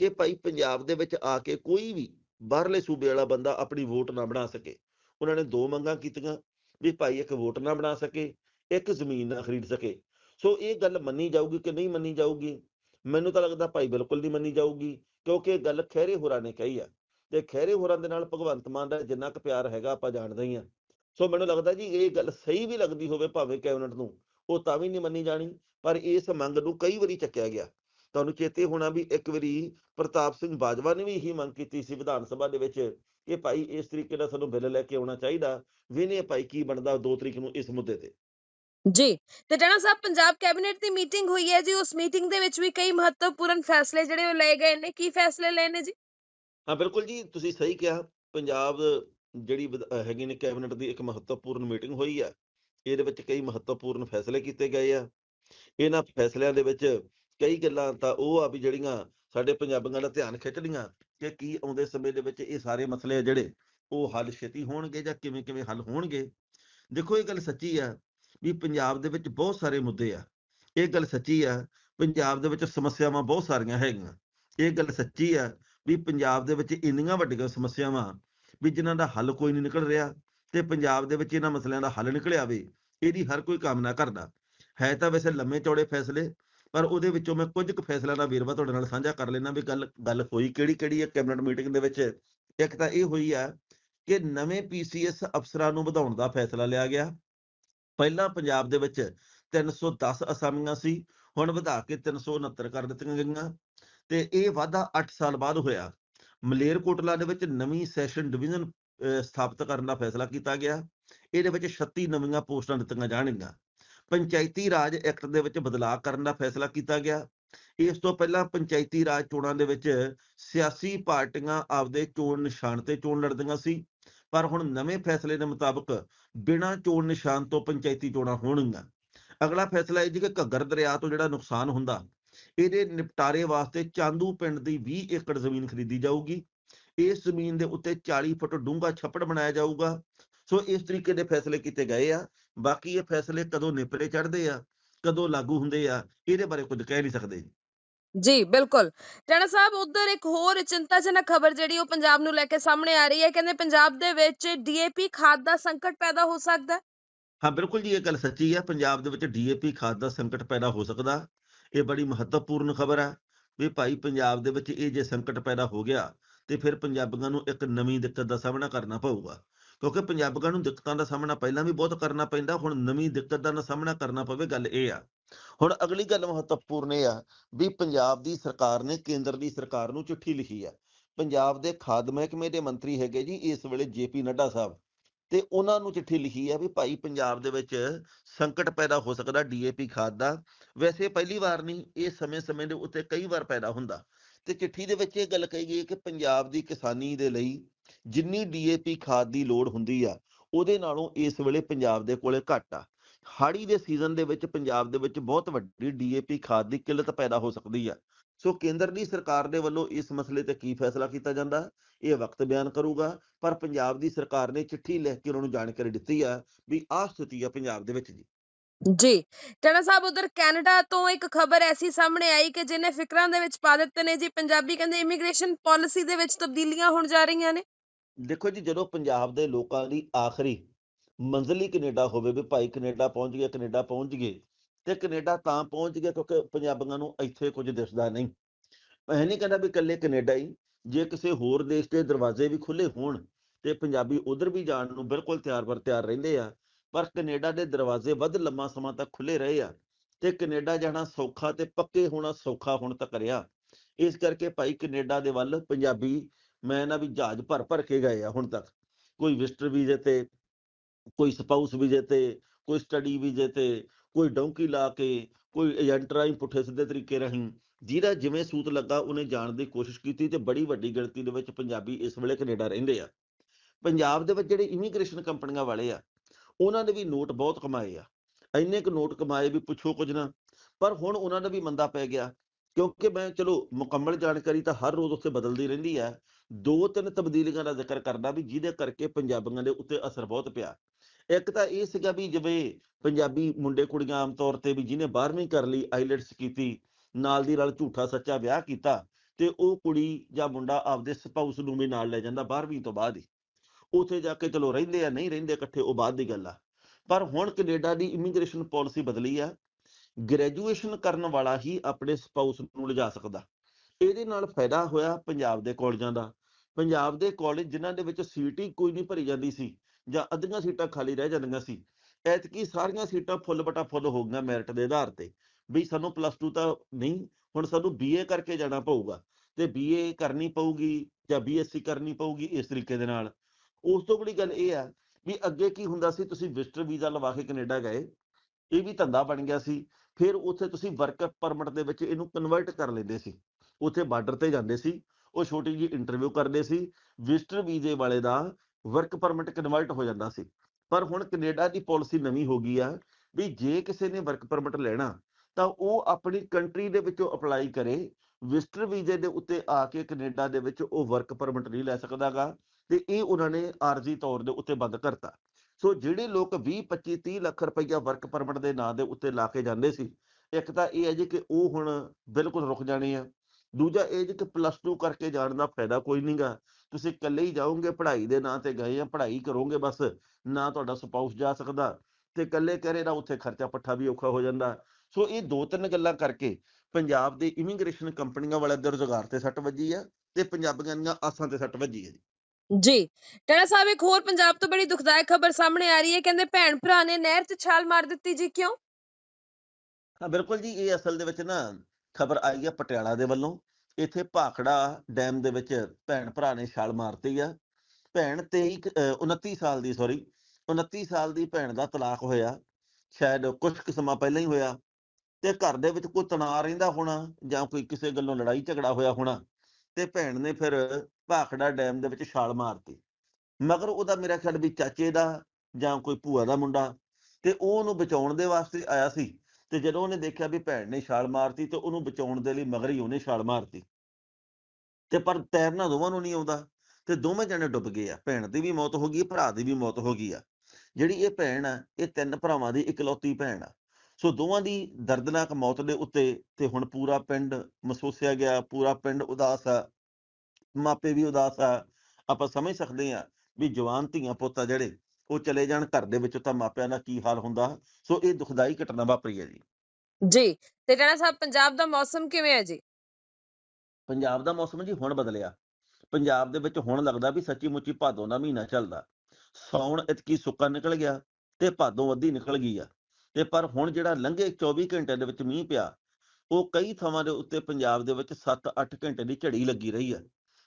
ਕਿ ਭਾਈ ਪੰਜਾਬ ਦੇ ਵਿੱਚ ਆ ਕੇ ਕੋਈ ਵੀ ਬਾਹਰਲੇ ਸੂਬੇ ਵਾਲਾ ਬੰਦਾ ਆਪਣੀ ਵੋਟ ਨਾ ਬਣਾ ਸਕੇ। ਉਹਨਾਂ ਨੇ ਦੋ ਮੰਗਾਂ ਕੀਤੀਆਂ ਵੀ ਭਾਈ ਇੱਕ ਵੋਟ ਨਾ ਬਣਾ ਸਕੇ, ਇੱਕ ਜ਼ਮੀਨ ਨਾ ਖਰੀਦ ਸਕੇ। ਸੋ ਇਹ ਗੱਲ ਮੰਨੀ ਜਾਊਗੀ ਕਿ ਨਹੀਂ ਮੰਨੀ ਜਾਊਗੀ? ਮੈਨੂੰ ਤਾਂ ਲੱਗਦਾ ਭਾਈ ਬਿਲਕੁਲ ਨਹੀਂ ਮੰਨੀ ਜਾਊਗੀ, ਕਿਉਂਕਿ ਇਹ ਗੱਲ ਖਹਿਰੇ ਹੋਰਾਂ ਨੇ ਕਹੀ ਆ। ਤੇ ਖਹਿਰੇ ਹੋਰਾਂ ਦੇ ਨਾਲ ਭਗਵੰਤ ਮਾਨ ਦਾ ਜਿੰਨਾ ਕੁ ਪਿਆਰ ਹੈਗਾ ਆਪਾਂ ਜਾਣਦੇ ਹੀ ਆ। ਸੋ ਮੈਨੂੰ ਲੱਗਦਾ ਜੀ ਇਹ ਗੱਲ ਸਹੀ ਵੀ ਲੱਗਦੀ ਹੋਵੇ ਭਾਵੇਂ ਕੈਬਨਿਟ ਨੂੰ, ਉਹ ਤਾਂ ਵੀ ਨਹੀਂ ਮੰਨੀ ਜਾਣੀ, ਪਰ ਇਸ ਮੰਗ ਨੂੰ ਕਈ ਵਾਰੀ ਚੱਕਿਆ ਗਿਆ। ਤੁਹਾਨੂੰ ਚੇਤੇ ਹੋਣਾ ਵੀ ਇੱਕ ਵਾਰੀ ਪ੍ਰਤਾਪ ਸਿੰਘ ਬਾਜਵਾ ਨੇ ਵੀ ਇਹੀ ਮੰਗ ਕੀਤੀ ਸੀ ਵਿਧਾਨ ਸਭਾ ਦੇ ਵਿੱਚ ਕਿ ਭਾਈ ਇਸ ਤਰੀਕੇ ਨਾਲ ਸਾਨੂੰ ਬਿੱਲ ਲੈ ਕੇ ਆਉਣਾ ਚਾਹੀਦਾ ਵਿਨੇ ਭਾਈ ਕੀ ਬਣਦਾ 2 ਤਰੀਕ ਨੂੰ ਇਸ ਮੁੱਦੇ ਤੇ? ਜੀ ਤੇ ਟਣਾ ਸਾਹਿਬ ਪੰਜਾਬ ਕੈਬਨਿਟ ਦੀ ਮੀਟਿੰਗ ਹੋਈ ਹੈ ਜੀ ਉਸ ਮੀਟਿੰਗ ਦੇ ਵਿੱਚ ਵੀ ਕਈ ਮਹੱਤਵਪੂਰਨ ਫੈਸਲੇ ਜਿਹੜੇ ਉਹ ਲਏ ਗਏ ਨੇ ਕੀ ਫੈਸਲੇ ਲਏ ਨੇ ਜੀ? ਹਾਂ ਬਿਲਕੁਲ ਜੀ ਤੁਸੀਂ ਸਹੀ ਕਿਹਾ ਪੰਜਾਬ ਜਿਹੜੀ ਹੈਗੀ ਨੇ ਕੈਬਨਿਟ ਦੀ ਇੱਕ ਮਹੱਤਵਪੂਰਨ ਮੀਟਿੰਗ ਹੋਈ ਆ ਇਹਦੇ ਵਿੱਚ ਕਈ ਮਹੱਤਵਪੂਰਨ ਫੈਸਲੇ ਕੀਤੇ ਗਏ ਆ ਇਹਨਾਂ ਫੈਸਲਿਆਂ ਦੇ ਵਿੱਚ ਕਈ ਗੱਲਾਂ ਤਾਂ ਉਹ ਆ ਵੀ ਜਿਹੜੀਆਂ ਸਾਡੇ ਪੰਜਾਬੀਆਂ ਦਾ ਧਿਆਨ ਖਿੱਚਦੀਆਂ ਕਿ ਕੀ ਆਉਂਦੇ ਸਮੇਂ ਦੇ ਵਿੱਚ ਇਹ ਸਾਰੇ ਮਸਲੇ ਆ ਜਿਹੜੇ, ਉਹ ਹੱਲ ਛੇਤੀ ਹੋਣਗੇ ਜਾਂ ਕਿਵੇਂ ਕਿਵੇਂ ਹੱਲ ਹੋਣਗੇ। ਦੇਖੋ, ਇਹ ਗੱਲ ਸੱਚੀ ਆ ਵੀ ਪੰਜਾਬ ਦੇ ਵਿੱਚ ਬਹੁਤ ਸਾਰੇ ਮੁੱਦੇ ਆ। ਇਹ ਗੱਲ ਸੱਚੀ ਆ, ਪੰਜਾਬ ਦੇ ਵਿੱਚ ਸਮੱਸਿਆਵਾਂ ਬਹੁਤ ਸਾਰੀਆਂ ਹੈਗੀਆਂ। ਇਹ ਗੱਲ ਸੱਚੀ ਆ ਵੀ ਪੰਜਾਬ ਦੇ ਵਿੱਚ ਇੰਨੀਆਂ ਵੱਡੀਆਂ ਸਮੱਸਿਆਵਾਂ ਵੀ ਜਿਨ੍ਹਾਂ ਦਾ ਹੱਲ ਕੋਈ ਨਹੀਂ ਨਿਕਲ ਰਿਹਾ ਤੇ ਪੰਜਾਬ ਦੇ ਵਿੱਚ ਇਹਨਾਂ ਮਸਲਿਆਂ ਦਾ ਹੱਲ ਨਿਕਲਿਆ ਆਵੇ ਇਹਦੀ ਹਰ ਕੋਈ ਕਾਮਨਾ ਕਰਦਾ। ਹੈ ਤਾਂ ਵੈਸੇ ਲੰਮੇ ਚੌੜੇ ਫੈਸਲੇ ਪਰ ਉਹਦੇ ਵਿੱਚੋਂ ਮੈਂ ਕੁਝ ਕੁ ਫੈਸਲਿਆਂ ਦਾ ਵੇਰਵਾ ਤੁਹਾਡੇ ਨਾਲ ਸਾਂਝਾ ਕਰ ਲੈਣਾ ਵੀ ਗੱਲ ਗੱਲ ਹੋਈ ਕਿਹੜੀ ਕਿਹੜੀ ਹੈ ਕੈਬਨਿਟ ਮੀਟਿੰਗ ਦੇ ਵਿੱਚ? ਇੱਕ ਤਾਂ ਇਹ ਹੋਈ ਆ ਕਿ ਨਵੇਂ ਪੀਸੀਐਸ ਅਫਸਰਾਂ ਨੂੰ ਵਧਾਉਣ ਦਾ ਫੈਸਲਾ ਲਿਆ ਗਿਆ। ਪਹਿਲਾਂ ਪੰਜਾਬ ਦੇ ਵਿੱਚ 310 ਅਸਾਮੀਆਂ ਸੀ, ਹੁਣ ਵਧਾ ਕੇ 369 ਕਰ ਦਿੱਤੀਆਂ ਗਈਆਂ ਤੇ ਇਹ ਵਾਧਾ 8 ਸਾਲ ਬਾਅਦ ਹੋਇਆ। ਮਲੇਰਕੋਟਲਾ ਦੇ ਵਿੱਚ ਨਵੀਂ ਸੈਸ਼ਨ ਡਿਵੀਜ਼ਨ ਸਥਾਪਿਤ ਕਰਨ ਦਾ ਫੈਸਲਾ ਕੀਤਾ ਗਿਆ। ਇਹਦੇ ਵਿੱਚ 36 ਨਵੀਆਂ ਪੋਸਟਾਂ ਦਿੱਤੀਆਂ ਜਾਣਗੀਆਂ। ਪੰਚਾਇਤੀ ਰਾਜ ਐਕਟ ਦੇ ਵਿੱਚ ਬਦਲਾਅ ਕਰਨ ਦਾ ਫੈਸਲਾ ਕੀਤਾ ਗਿਆ। ਇਸ ਤੋਂ ਪਹਿਲਾਂ ਪੰਚਾਇਤੀ ਰਾਜ ਚੋਣਾਂ ਦੇ ਵਿੱਚ ਸਿਆਸੀ ਪਾਰਟੀਆਂ ਆਪਦੇ ਚੋਣ ਨਿਸ਼ਾਨ ਤੇ ਚੋਣ ਲੜਦੀਆਂ ਸੀ। ਪਰ ਹੁਣ ਨਵੇਂ ਫੈਸਲੇ ਦੇ ਮੁਤਾਬਕ ਬਿਨਾਂ ਚੋਣ ਨਿਸ਼ਾਨ ਤੋਂ ਪੰਚਾਇਤੀ ਚੋਣਾਂ ਹੋਣਗੀਆਂ। ਅਗਲਾ ਫੈਸਲਾ ਇਹ ਜੀ ਕਿ ਘੱਗਰ ਦਰਿਆ ਤੋਂ ਜਿਹੜਾ ਨੁਕਸਾਨ ਹੁੰਦਾ, ਇਹਦੇ ਨਿਪਟਾਰੇ ਵਾਸਤੇ ਚਾਂਦੂ ਪਿੰਡ ਦੀ 20 ਏਕੜ ਜ਼ਮੀਨ ਖਰੀਦੀ ਜਾਊਗੀ। ਇਸ ਜ਼ਮੀਨ ਦੇ ਉੱਤੇ 40 ਫੁੱਟ ਡੂੰਘਾ ਛੱਪੜ ਬਣਾਇਆ ਜਾਊਗਾ। ਸੋ ਇਸ ਤਰੀਕੇ ਦੇ ਫੈਸਲੇ ਕੀਤੇ ਗਏ ਆ। ਬਾਕੀ ਇਹ ਫੈਸਲੇ ਕਦੋਂ ਨੇਪਰੇ ਚੜ੍ਹਦੇ ਆ ਕਦੋਂ ਲਾਗੂ ਹੁੰਦੇ ਆ ਇਹਦੇ ਬਾਰੇ ਕੁਝ ਕਹਿ ਨਹੀਂ ਸਕਦੇ। ਜੀ ਬਿਲਕੁਲ। ਟਾਣਾ ਸਾਹਿਬ ਉਧਰ ਇੱਕ ਹੋਰ ਚਿੰਤਾਜਨਕ ਖਬਰ ਜਿਹੜੀ ਉਹ ਪੰਜਾਬ ਨੂੰ ਲੈ ਕੇ ਸਾਹਮਣੇ ਆ ਰਹੀ ਹੈ ਕਹਿੰਦੇ ਪੰਜਾਬ ਦੇ ਵਿੱਚ ਡੀਏਪੀ ਖਾਦ ਦਾ ਸੰਕਟ ਪੈਦਾ ਹੋ ਸਕਦਾ ਹੈ। ਹਾਂ ਬਿਲਕੁਲ ਜੀ ਇਹ ਗੱਲ ਸੱਚੀ ਹੈ ਪੰਜਾਬ ਦੇ ਵਿੱਚ ਡੀਏਪੀ ਖਾਦ ਦਾ ਸੰਕਟ ਪੈਦਾ ਹੋ ਸਕਦਾ। ਇਹ ਬੜੀ ਮਹੱਤਵਪੂਰਨ ਖਬਰ ਹੈ ਵੀ ਭਾਈ ਪੰਜਾਬ ਦੇ ਵਿੱਚ ਇਹ ਜੇ ਸੰਕਟ ਪੈਦਾ ਹੋ ਗਿਆ ਤੇ ਫਿਰ ਪੰਜਾਬੀਆਂ ਨੂੰ ਇੱਕ ਨਵੀਂ ਦਿੱਕਤ ਦਾ ਸਾਹਮਣਾ ਕਰਨਾ ਪਊਗਾ। ਕਿਉਂਕਿ ਪੰਜਾਬੀਆਂ ਨੂੰ ਦਿੱਕਤਾਂ ਦਾ ਸਾਹਮਣਾ ਪਹਿਲਾਂ ਵੀ ਬਹੁਤ ਕਰਨਾ ਪੈਂਦਾ, ਹੁਣ ਨਵੀਂ ਦਿੱਕਤ ਦਾ ਨਾ ਸਾਹਮਣਾ ਕਰਨਾ ਪਵੇ, ਗੱਲ ਇਹ ਆ। ਹੁਣ ਅਗਲੀ ਗੱਲ ਮਹੱਤਵਪੂਰਨ ਇਹ ਆ ਵੀ ਪੰਜਾਬ ਦੀ ਸਰਕਾਰ ਨੇ ਕੇਂਦਰ ਦੀ ਸਰਕਾਰ ਨੂੰ ਚਿੱਠੀ ਲਿਖੀ ਆ। ਪੰਜਾਬ ਦੇ ਖਾਦ ਮਹਿਕਮੇ ਦੇ ਮੰਤਰੀ ਹੈਗੇ ਜੀ, ਇਸ ਵੇਲੇ ਜੇਪੀ ਨੱਡਾ ਸਾਹਿਬ। ਤੇ ਉਹਨਾਂ ਨੂੰ ਚਿੱਠੀ ਲਿਖੀ ਆ ਵੀ ਭਾਈ ਪੰਜਾਬ ਦੇ ਵਿੱਚ ਸੰਕਟ ਪੈਦਾ ਹੋ ਸਕਦਾ ਡੀਏਪੀ ਖਾਦ ਦਾ। ਵੈਸੇ ਪਹਿਲੀ ਵਾਰ ਨਹੀਂ, ਇਹ ਸਮੇਂ-ਸਮੇਂ ਦੇ ਉੱਤੇ ਕਈ ਵਾਰ ਪੈਦਾ ਹੁੰਦਾ। ਤੇ ਚਿੱਠੀ ਦੇ ਵਿੱਚ ਇਹ ਗੱਲ ਕਹੀ ਗਈ ਹੈ ਕਿ ਪੰਜਾਬ ਦੀ ਕਿਸਾਨੀ ਦੇ ਲਈ ਜਿੰਨੀ ਡੀਏਪੀ ਖਾਦ ਦੀ ਲੋੜ ਹੁੰਦੀ ਆ, ਉਹਦੇ ਨਾਲੋਂ ਇਸ ਵੇਲੇ ਪੰਜਾਬ ਦੇ ਕੋਲੇ ਘੱਟ ਆ। ਹਾੜੀ ਦੇ ਸੀਜ਼ਨ ਦੇ ਵਿੱਚ ਪੰਜਾਬ ਦੇ ਵਿੱਚ ਬਹੁਤ ਵੱਡੀ ਡੀਏਪੀ ਖਾਦ ਦੀ ਕਿੱਲਤ ਪੈਦਾ ਹੋ ਸਕਦੀ ਆ। ਸੋ ਕੇਂਦਰ ਦੀ ਸਰਕਾਰ ਦੇ ਵੱਲੋਂ ਇਸ ਮਸਲੇ ਤੇ ਕੀ ਫੈਸਲਾ ਕੀਤਾ ਜਾਂਦਾ? ਇਹ ਵਕਤ ਬਿਆਨ ਕਰੂਗਾ, ਪਰ ਪੰਜਾਬ ਦੀ ਸਰਕਾਰ ਨੇ ਚਿੱਠੀ ਲਿਖ ਕੇ ਉਹਨਾਂ ਨੂੰ ਜਾਣਕਾਰੀ ਦਿੱਤੀ ਆ ਵੀ ਆਹ ਸਥਿਤੀ ਆ ਪੰਜਾਬ ਦੇ ਵਿੱਚ ਜੀ। ਜੀ। ਟਾਣਾ ਸਾਹਿਬ, ਉਧਰ ਕੈਨੇਡਾ ਤੋਂ ਇੱਕ ਖਬਰ ਐਸੀ ਸਾਹਮਣੇ ਆਈ ਕਿ ਜਿਹਨੇ ਫਿਕਰਾਂ ਦੇ ਵਿੱਚ ਪਾ ਦਿੱਤੇ ਨੇ ਜੀ, ਪੰਜਾਬੀ ਕਹਿੰਦੇ ਇਮੀਗ੍ਰੇਸ਼ਨ ਪਾਲਿਸੀ ਦੇ ਵਿੱਚ ਤਬਦੀਲੀਆਂ ਹੋਣ ਜਾ ਰਹੀਆਂ ਨੇ। ਦੇਖੋ ਜੀ, ਜਦੋਂ ਪੰਜਾਬ ਦੇ ਲੋਕਾਂ ਦੀ ਆਖਰੀ ਮੰਜ਼ਿਲ ਕੈਨੇਡਾ ਹੋਵੇ ਵੀ ਭਾਈ ਕੈਨੇਡਾ ਪਹੁੰਚ ਗਏ ਕੈਨੇਡਾ ਪਹੁੰਚ ਗਏ ਤੇ ਕੈਨੇਡਾ ਤਾਂ ਪਹੁੰਚ ਗਏ ਕਿਉਂਕਿ ਪੰਜਾਬੀਆਂ ਨੂੰ ਇੱਥੇ ਕੁਝ ਦਿਸਦਾ ਨਹੀਂ। ਮੈਂ ਨਹੀਂ ਕਹਿੰਦਾ ਵੀ ਇਕੱਲੇ ਕੈਨੇਡਾ ਹੀ, ਜੇ ਕਿਸੇ ਹੋਰ ਦੇਸ਼ ਦੇ ਦਰਵਾਜ਼ੇ ਵੀ ਖੁੱਲੇ ਹੋਣ ਤੇ ਪੰਜਾਬੀ ਉਧਰ ਵੀ ਜਾਣ ਨੂੰ ਬਿਲਕੁਲ ਤਿਆਰ ਬਰ ਤਿਆਰ ਰਹਿੰਦੇ ਆ ਪਰ ਕੈਨੇਡਾ ਦੇ ਦਰਵਾਜ਼ੇ ਵੱਧ ਲੰਮਾ ਸਮਾਂ ਤੱਕ ਖੁੱਲੇ ਰਹੇ ਆ ਤੇ ਕੈਨੇਡਾ ਜਾਣਾ ਸੌਖਾ ਤੇ ਪੱਕੇ ਹੋਣਾ ਸੌਖਾ ਹੁਣ ਤੱਕ ਰਿਹਾ। ਇਸ ਕਰਕੇ ਭਾਈ ਕੈਨੇਡਾ ਦੇ ਵੱਲ ਪੰਜਾਬੀ ਮੈਂ ਨਾ ਵੀ ਜਹਾਜ਼ ਭਰ ਭਰ ਕੇ ਗਏ ਆ ਹੁਣ ਤੱਕ। ਕੋਈ ਵਿਜ਼ਟਰ ਵੀਜ਼ੇ ਤੇ, ਕੋਈ ਸਪਾਊਸ ਵੀਜ਼ੇ ਤੇ, ਕੋਈ ਸਟੱਡੀ ਵੀਜ਼ੇ ਤੇ, ਕੋਈ ਡੌਂਕੀ ਲਾ ਕੇ, ਕੋਈ ਏਜੰਟ ਰਾਹੀਂ ਪੁੱਠੇ ਸਿੱਧੇ ਤਰੀਕੇ ਰਾਹੀਂ ਜਿਹਦਾ ਜਿਵੇਂ ਸੂਤ ਲੱਗਾ ਉਹਨੇ ਜਾਣ ਦੀ ਕੋਸ਼ਿਸ਼ ਕੀਤੀ ਤੇ ਬੜੀ ਵੱਡੀ ਗਿਣਤੀ ਦੇ ਵਿੱਚ ਪੰਜਾਬੀ ਇਸ ਵੇਲੇ ਕੈਨੇਡਾ ਰਹਿੰਦੇ ਆ। ਪੰਜਾਬ ਦੇ ਵਿੱਚ ਜਿਹੜੇ ਇਮੀਗ੍ਰੇਸ਼ਨ ਕੰਪਨੀਆਂ ਵਾਲੇ ਆ ਉਹਨਾਂ ਨੇ ਵੀ ਨੋਟ ਬਹੁਤ ਕਮਾਏ ਆ। ਇੰਨੇ ਕੁ ਨੋਟ ਕਮਾਏ ਵੀ ਪੁੱਛੋ ਕੁਝ ਨਾ, ਪਰ ਹੁਣ ਉਹਨਾਂ ਦਾ ਵੀ ਮੰਦਾ ਪੈ ਗਿਆ, ਕਿਉਂਕਿ ਮੈਂ ਚਲੋ ਮੁਕੰਮਲ ਜਾਣਕਾਰੀ ਤਾਂ ਹਰ ਰੋਜ਼ ਉੱਥੇ ਬਦਲਦੀ ਰਹਿੰਦੀ ਹੈ ਦੋ ਤਿੰਨ ਤਬਦੀਲੀਆਂ ਦਾ ਜ਼ਿਕਰ ਕਰਦਾ ਵੀ ਜਿਹਦੇ ਕਰਕੇ ਪੰਜਾਬੀਆਂ ਦੇ ਉੱਤੇ ਅਸਰ ਬਹੁਤ ਪਿਆ। ਇੱਕ ਤਾਂ ਇਹ ਸੀਗਾ ਵੀ ਜਿਵੇਂ ਪੰਜਾਬੀ ਮੁੰਡੇ ਕੁੜੀਆਂ ਆਮ ਤੌਰ ਤੇ ਵੀ ਜਿਹਨੇ 12ਵੀਂ ਕਰ ਲਈ, ਆਈਲੈਟਸ ਕੀਤੀ, ਨਾਲ ਦੀ ਨਾਲ ਝੂਠਾ ਸੱਚਾ ਵਿਆਹ ਕੀਤਾ, ਤੇ ਉਹ ਕੁੜੀ ਜਾਂ ਮੁੰਡਾ ਆਪਦੇ ਸਪਾਊਸ ਨੂੰ ਵੀ ਨਾਲ ਲੈ ਜਾਂਦਾ 12ਵੀਂ ਤੋਂ ਬਾਅਦ ਹੀ। ਉੱਥੇ ਜਾ ਕੇ ਚਲੋ ਰਹਿੰਦੇ ਆ, ਨਹੀਂ ਰਹਿੰਦੇ ਇਕੱਠੇ, ਉਹ ਬਾਅਦ ਦੀ ਗੱਲ ਆ। ਪਰ ਹੁਣ ਕੈਨੇਡਾ ਦੀ ਇਮੀਗ੍ਰੇਸ਼ਨ ਪਾਲਿਸੀ ਬਦਲੀ ਆ। ਗ੍ਰੈਜੂਏਸ਼ਨ ਕਰਨ ਵਾਲਾ ਹੀ ਆਪਣੇ ਸਪਾਊਸ ਨੂੰ ਲਿਜਾ ਸਕਦਾ। ਇਹਦੇ ਨਾਲ ਫਾਇਦਾ ਹੋਇਆ ਪੰਜਾਬ ਦੇ ਕਾਲਜਾਂ ਦਾ। ਪੰਜਾਬ ਦੇ ਕਾਲਜ ਜਿਨ੍ਹਾਂ ਦੇ ਵਿੱਚ ਸੀਟ ਹੀ ਕੋਈ ਨਹੀਂ ਭਰੀ ਜਾਂਦੀ ਸੀ ਜਾਂ ਅੱਧੀਆਂ ਸੀਟਾਂ ਖਾਲੀ ਰਹਿ ਜਾਂਦੀਆਂ ਸੀ, ਐਤਕੀ ਸਾਰੀਆਂ ਸੀਟਾਂ ਫੁੱਲ ਬਟਾ ਫੁੱਲ ਹੋ ਗਈਆਂ ਮੈਰਿਟ ਦੇ ਆਧਾਰ ਤੇ। ਵੀ ਸਾਨੂੰ ਪਲੱਸ 2 ਤਾਂ ਨਹੀਂ, ਹੁਣ ਸਾਨੂੰ ਬੀਏ ਕਰਕੇ ਜਾਣਾ ਪਊਗਾ। ਤੇ ਬੀਏ ਕਰਨੀ ਪਊਗੀ ਜਾਂ ਬੀਐਸਸੀ ਕਰਨੀ ਪਊਗੀ ਇਸ ਤਰੀਕੇ ਦੇ ਨਾਲ। ਉਸ ਤੋਂ ਬੜੀ ਗੱਲ ਇਹ ਆ ਵੀ ਅੱਗੇ ਕੀ ਹੁੰਦਾ ਸੀ, ਤੁਸੀਂ ਵਿਜ਼ਟਰ ਵੀਜ਼ਾ ਲਵਾ ਕੇ ਕੈਨੇਡਾ ਗਏ, ਇਹ ਵੀ ਧੰਦਾ ਬਣ ਗਿਆ ਸੀ, ਫਿਰ ਉੱਥੇ ਤੁਸੀਂ ਵਰਕ ਪਰਮਿਟ ਦੇ ਵਿੱਚ ਇਹਨੂੰ ਕਨਵਰਟ ਕਰ ਲੈਂਦੇ ਸੀ, ਉੱਥੇ ਬਾਰਡਰ ਤੇ ਜਾਂਦੇ ਸੀ, ਉਹ ਛੋਟੀ ਜੀ ਇੰਟਰਵਿਊ ਕਰਦੇ ਸੀ ਵਿਜ਼ਟਰ ਵੀਜ਼ੇ ਵਾਲੇ ਦਾ ਵਰਕ ਪਰਮਿਟ ਕਨਵਰਟ ਹੋ ਜਾਂਦਾ ਸੀ, ਪਰ ਹੁਣ ਕੈਨੇਡਾ ਦੀ ਪਾਲਿਸੀ ਨਵੀਂ ਹੋ ਗਈ ਆ ਵੀ ਜੇ ਕਿਸੇ ਨੇ ਵਰਕ ਪਰਮਿਟ ਲੈਣਾ, ਤਾਂ ਉਹ ਆਪਣੀ ਕੰਟਰੀ ਦੇ ਵਿੱਚੋਂ ਅਪਲਾਈ ਕਰੇ ਵਿਜ਼ਟਰ ਵੀਜ਼ੇ ਦੇ ਉੱਤੇ ਆ ਕੇ ਕੈਨੇਡਾ ਦੇ ਵਿੱਚ ਉਹ ਵਰਕ ਪਰਮਿਟ ਨਹੀਂ ਲੈ ਸਕਦਾਗਾ ਤੇ ਇਹ ਉਹਨਾਂ ਨੇ ਆਰਜ਼ੀ ਤੌਰ ਦੇ ਉੱਤੇ ਬੰਦ ਕਰਤਾ। ਸੋ ਜਿਹੜੇ ਲੋਕ 20 25 30 ਲੱਖ ਰੁਪਈਆ ਵਰਕ ਪਰਮਿਟ ਦੇ ਨਾਂ ਦੇ ਉੱਤੇ ਲਾ ਕੇ ਜਾਂਦੇ ਸੀ, ਇੱਕ ਤਾਂ ਇਹ ਹੈ ਜੀ ਕਿ ਉਹ ਹੁਣ ਬਿਲਕੁਲ ਰੁਕ ਜਾਣੇ ਆ। ਦੂਜਾ ਇਹ ਜੀ ਕਿ ਪਲੱਸ 2 ਕਰਕੇ ਜਾਣ ਦਾ ਫਾਇਦਾ ਕੋਈ ਨਹੀਂਗਾ ਤੁਸੀਂ ਇਕੱਲੇ ਹੀ ਜਾਓਗੇ, ਪੜ੍ਹਾਈ ਦੇ ਨਾਂ ਤੇ ਗਏ ਆ, ਪੜ੍ਹਾਈ ਕਰੋਗੇ ਬਸ, ਨਾ ਤੁਹਾਡਾ ਸਪਾਊਸ ਜਾ ਸਕਦਾ। ਤੇ ਇਕੱਲੇ ਕਰੇ ਨਾ ਉੱਥੇ ਖਰਚਾ ਪੱਠਾ ਵੀ ਔਖਾ ਹੋ ਜਾਂਦਾ। ਸੋ ਇਹ ਦੋ ਤਿੰਨ ਗੱਲਾਂ ਕਰਕੇ ਪੰਜਾਬ ਦੇ ਇਮੀਗ੍ਰੇਸ਼ਨ ਕੰਪਨੀਆਂ ਵਾਲੇ ਦੇ ਰੁਜ਼ਗਾਰ ਤੇ ਸੱਟ ਵੱਜੀ ਆ ਤੇ ਪੰਜਾਬੀਆਂ ਦੀਆਂ ਆਸਾਂ ਤੇ ਸੱਟ ਵੱਜੀ ਹੈ ਜੀ। ਜੀ। ਟਣਾ ਸਾਹਿਬ, ਇੱਕ ਹੋਰ ਪੰਜਾਬ ਤੋਂ ਬੜੀ ਦੁਖਦਾਇਕ ਖਬਰ ਸਾਹਮਣੇ ਆ ਰਹੀ ਹੈ। ਕਹਿੰਦੇ ਭੈਣ ਭਰਾ ਨੇ ਨਹਿਰ 'ਚ ਛਾਲ ਮਾਰ ਦਿੱਤੀ ਜੀ। ਕਿਉਂ? ਹਾਂ, ਬਿਲਕੁਲ ਜੀ। ਇਹ ਅਸਲ ਦੇ ਵਿੱਚ ਨਾ ਖਬਰ ਆਈ ਆ ਪਟਿਆਲਾ ਦੇ ਵੱਲੋਂ। ਇੱਥੇ ਭਾਖੜਾ ਡੈਮ ਦੇ ਵਿੱਚ ਭੈਣ ਭਰਾ ਨੇ ਛਾਲ ਮਾਰਤੀ ਆ। ਭੈਣ 23 29 ਸਾਲ ਦੀ, ਸੌਰੀ। 29 ਸਾਲ ਦੀ ਭੈਣ ਦਾ ਤਲਾਕ ਹੋਇਆ। ਸ਼ਾਇਦ ਕੁਝ ਕੁ ਸਮਾਂ ਪਹਿਲਾਂ ਹੀ ਹੋਇਆ। ਤੇ ਘਰ ਦੇ ਵਿੱਚ ਕੋਈ ਤਣਾਅ ਰਹਿੰਦਾ ਹੋਣਾ ਜਾਂ ਕੋਈ ਕਿਸੇ ਗੱਲੋਂ ਲੜਾਈ ਝਗੜਾ ਹੋਇਆ ਹੋਣਾ। ਤੇ ਭੈਣ ਨੇ ਫਿਰ ਭਾਖੜਾ ਡੈਮ ਦੇ ਵਿੱਚ ਛਾਲ ਮਾਰਤੀ। ਮਗਰ ਉਹਦਾ ਮੇਰਾ ਖਿਆਲ ਵੀ ਚਾਚੇ ਦਾ ਜਾਂ ਕੋਈ ਭੂਆ ਦਾ ਮੁੰਡਾ ਤੇ ਉਹ ਉਹਨੂੰ ਬਚਾਉਣ ਦੇ ਵਾਸਤੇ ਆਇਆ ਸੀ ਤੇ ਜਦੋਂ ਉਹਨੇ ਦੇਖਿਆ ਵੀ ਭੈਣ ਨੇ ਛਾਲ ਮਾਰਤੀ ਤੇ ਉਹਨੂੰ ਬਚਾਉਣ ਦੇ ਲਈ ਮਗਰ ਹੀ ਉਹਨੇ ਛਾਲ ਮਾਰਤੀ। ਤੇ ਪਰ ਤੈਰਨਾ ਦੋਵਾਂ ਨੂੰ ਨਹੀਂ ਆਉਂਦਾ ਤੇ ਦੋਵੇਂ ਜਣੇ ਡੁੱਬ ਗਏ ਆ। ਭੈਣ ਦੀ ਵੀ ਮੌਤ ਹੋ ਗਈ, ਭਰਾ ਦੀ ਵੀ ਮੌਤ ਹੋ ਗਈ ਆ। ਜਿਹੜੀ ਇਹ ਭੈਣ ਆ, ਇਹ ਤਿੰਨ ਭਰਾਵਾਂ ਦੀ ਇਕਲੌਤੀ ਭੈਣ ਆ। ਸੋ ਦੋਵਾਂ ਦੀ ਦਰਦਨਾਕ ਮੌਤ ਦੇ ਉੱਤੇ ਤੇ ਹੁਣ ਪੂਰਾ ਪਿੰਡ ਮਹਿਸੂਸਿਆ ਗਿਆ, ਪੂਰਾ ਪਿੰਡ ਉਦਾਸ ਆ। ਮਾਪੇ ਵੀ ਉਦਾਸ ਆ ਆਪਾਂ ਸਮਝ ਸਕਦੇ ਆ ਵੀ ਜਵਾਨ ਧੀਆਂ ਪੁੱਤ ਜਿਹੜੇ ਉਹ ਚਲੇ ਜਾਣ ਘਰ ਦੇ ਵਿੱਚ ਤਾਂ ਮਾਪਿਆਂ ਦਾ ਕੀ ਹਾਲ ਹੁੰਦਾ? ਸੋ ਇਹ ਦੁਖਦਾਈ ਘਟਨਾ ਵਾਪਰੀ ਹੈ ਜੀ। ਜੀ ਤੇ ਟਣਾ ਸਾਹਿਬ ਪੰਜਾਬ ਦਾ ਮੌਸਮ ਕਿਵੇਂ ਹੈ ਜੀ? ਪੰਜਾਬ ਦਾ ਮੌਸਮ ਜੀ ਹੁਣ ਬਦਲਿਆ। ਪੰਜਾਬ ਦੇ ਵਿੱਚ ਹੁਣ ਲੱਗਦਾ ਵੀ ਸੱਚੀ ਮੁੱਚੀ ਭਾਦੋਂ ਦਾ ਮਹੀਨਾ ਚੱਲਦਾ। ਸੌਣ ਇਤਕੀ ਸੁੱਕਾ ਨਿਕਲ ਗਿਆ ਤੇ ਭਾਦੋਂ ਅੱਧੀ ਨਿਕਲ ਗਈ ਆ। ਤੇ ਪਰ ਹੁਣ ਜਿਹੜਾ ਲੰਘੇ 24 ਘੰਟੇ ਦੇ ਵਿੱਚ ਮੀਂਹ ਪਿਆ ਉਹ ਕਈ ਥਾਵਾਂ ਦੇ ਉੱਤੇ ਪੰਜਾਬ ਦੇ ਵਿੱਚ 7-8 ਘੰਟੇ ਦੀ ਝੜੀ ਲੱਗੀ ਰਹੀ ਆ।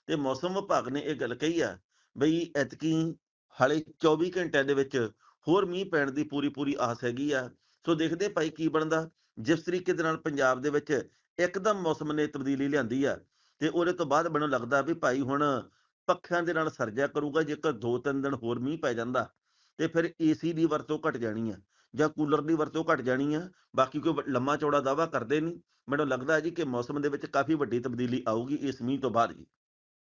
ਤੇ ਮੌਸਮ ਵਿਭਾਗ ਨੇ ਇਹ ਗੱਲ ਕਹੀ ਆ ਬਈ ਐਤਕੀ ਹਾਲੇ 24 ਘੰਟਿਆਂ ਦੇ ਵਿੱਚ ਹੋਰ ਮੀਂਹ ਪੈਣ ਦੀ ਪੂਰੀ ਪੂਰੀ ਆਸ ਹੈਗੀ ਆ। ਸੋ ਦੇਖਦੇ ਭਾਈ ਕੀ ਬਣਦਾ? ਜਿਸ ਤਰੀਕੇ ਦੇ ਨਾਲ ਪੰਜਾਬ ਦੇ ਵਿੱਚ ਇੱਕਦਮ ਮੌਸਮ ਨੇ ਤਬਦੀਲੀ ਲਿਆਂਦੀ ਆ ਤੇ ਉਹਦੇ ਤੋਂ ਬਾਅਦ ਮੈਨੂੰ ਲੱਗਦਾ ਵੀ ਭਾਈ ਹੁਣ ਪੱਖਿਆਂ ਦੇ ਨਾਲ ਸਰਜਿਆ ਕਰੂਗਾ, ਜੇਕਰ ਦੋ ਤਿੰਨ ਦਿਨ ਹੋਰ ਮੀਂਹ ਪੈ ਜਾਂਦਾ ਤੇ ਫਿਰ ਏਸੀ ਦੀ ਵਰਤੋਂ ਘਟ ਜਾਣੀ ਆ ਜਾਂ ਕੂਲਰ ਦੀ ਵਰਤੋਂ ਘਟ ਜਾਣੀ ਆ, ਬਾਕੀ ਕੋਈ ਲੰਮਾ ਚੌੜਾ ਦਾਵਾ ਕਰਦੇ ਨਹੀਂ ਮੈਨੂੰ ਲੱਗਦਾ ਜੀ ਕਿ ਮੌਸਮ ਦੇ ਵਿੱਚ ਕਾਫੀ ਵੱਡੀ ਤਬਦੀਲੀ ਆਊਗੀ ਇਸ ਮੀਂਹ ਤੋਂ ਬਾਅਦ ਜੀ।